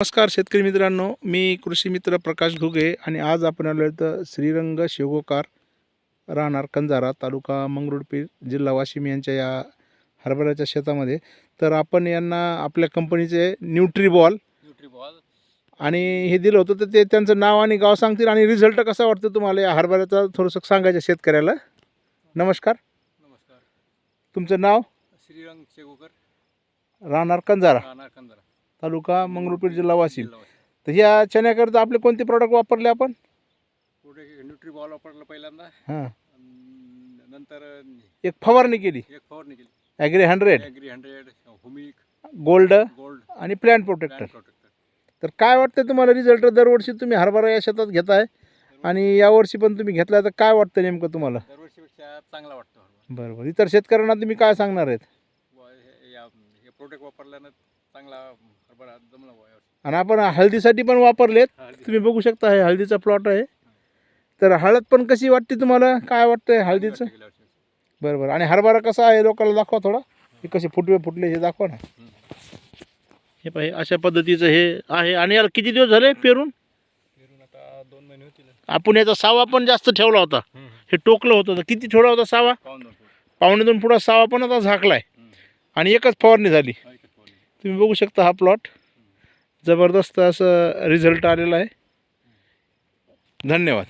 नमस्कार शेतकरी मित्रांनो मी कृषी मित्र प्रकाश घुगे आणि आज आपण आलो तर श्रीरंग शेगोकार राहणार कंजारा तालुका मंगरुळपीर जिल्हा वाशिम यांच्या या हरभऱ्याच्या शेतामध्ये. तर आपण यांना आपल्या कंपनीचे न्यूट्रीबॉल न्यूट्रीबॉल. आणि हे दिलं होतं तर ते त्यांचं नाव आणि गाव सांगतील आणि रिझल्ट कसा वाटतं तुम्हाला या हरभऱ्याचा थोडंसं सांगायचं शेतकऱ्याला. नमस्कार. नमस्कार. तुमचं नाव? श्रीरंग शेगोकर राहणार कंजारा. राहणार कंदारा तालुका मंगरुळपीर जिल्हा वाशिम. तर ह्या चण्याकरता आपले कोणते प्रॉडक्ट वापरले आपण? पुढे न्यूट्रीबॉल वापरलं पहिल्यांदा. हां. नंतर एक फवारणी केली. एक फवारणी केली. Agri hundred agri hundred humic gold gold आणि प्लॅन प्रोटेक्टर तर काय वाटतं तुम्हाला रिझल्ट दरवर्षी तुम्ही हरभरा या शेतात घेताय आणि यावर्षी पण तुम्ही घेतलाय तर काय वाटतं नेमकं तुम्हाला? दरवर्षीपेक्षा चांगला वाटतो हरभरा. बरं बरं इतर शेतकऱ्यांना तुम्ही काय सांगणार आहेत? प्रोडक्ट वापरल्यानं चांगला हरभरा जमला बुवा यावर्षी. आणि आपण हळदीसाठी पण वापरलेत. हळदी- तुम्ही बघू शकता हे हळदीचा प्लॉट आहे. तर हळद पण कशी वाटते तुम्हाला? काय वाटतंय हळदीचं? गेल्या वर्षी. बरं बरं आणि हरभरा कसा आहे लोकांना दाखवा थोडा. हे कसे फुटवे फुटले हे दाखवा ना. हे पाहिजे अशा पद्धतीचं हे आहे. आणि याला किती दिवस झाले पेरून? पेरून आता दोन महिने होतील. आपण याचा सावा पण जास्त ठेवला होता. हे टोकलं होतं. तर किती ठेवला होता सावा? पाऊन दोन फूट. पावणे दोन फुटा सावा पण आता झाकलाय. हम्म. आणि एकच फवारणी झाली. तुम्ही बघू शकता हा प्लॉट जबरदस्त असं रिझल्ट आलेला आहे. धन्यवाद.